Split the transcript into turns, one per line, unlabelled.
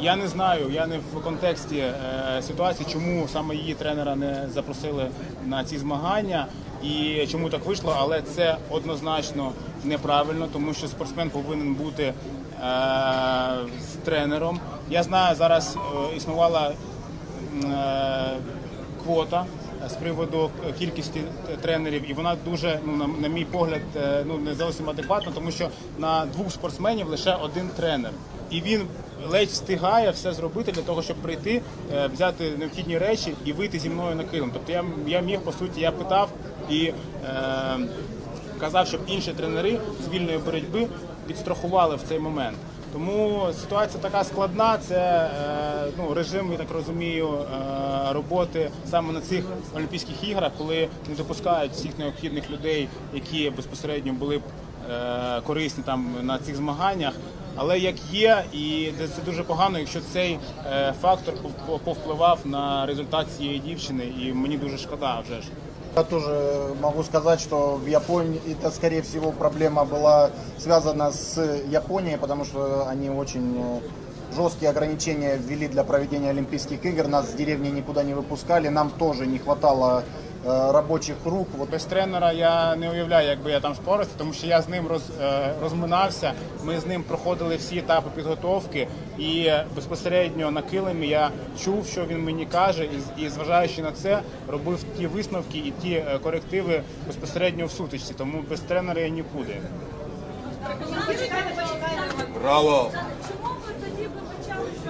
Я не знаю, я не в контексті е, ситуації, чому саме її тренера не запросили на ці змагання і чому так вийшло, але це однозначно неправильно, тому що спортсмен повинен бути е, з тренером. Я знаю, зараз е, існувала квота з приводу кількості тренерів, і вона дуже, ну на, мій погляд, е, ну не зовсім адекватна, тому що на двох спортсменів лише один тренер, і він ледь встигає все зробити для того, щоб прийти, е, взяти необхідні речі і вийти зі мною на килим. Тобто я, я міг по суті, я питав і е, казав, щоб інші тренери з вільної боротьби підстрахували в цей момент. Тому ситуація така складна. Це е, ну, режим, я так розумію, е, роботи саме на цих Олімпійських іграх, коли не допускають всіх необхідних людей, які безпосередньо були б е, корисні там на цих змаганнях Але як є, і це це дуже погано, якщо цей е, фактор пов- повпливав на результат цієї дівчини, і мені дуже шкода вже ж.
Я тоже могу сказать, что в Японии это, скорее всего, проблема была связана с Японией, потому что они очень э, жесткие ограничения ввели для проведения Олимпийских игр. Нас с деревни никуда не выпускали, нам тоже не хватало э, рабочих рук. Вот
Без тренера я не уявляю, як би я там спорався, тому що я з ним роз, е, розминався. Ми з ним проходили всі етапи підготовки, і безпосередньо на килимі я чув, що він мені каже, і, з- і зважаючи на це, робив ті висновки і ті е, корективи безпосередньо в сутичці. Тому без тренера я нікуди.
Браво!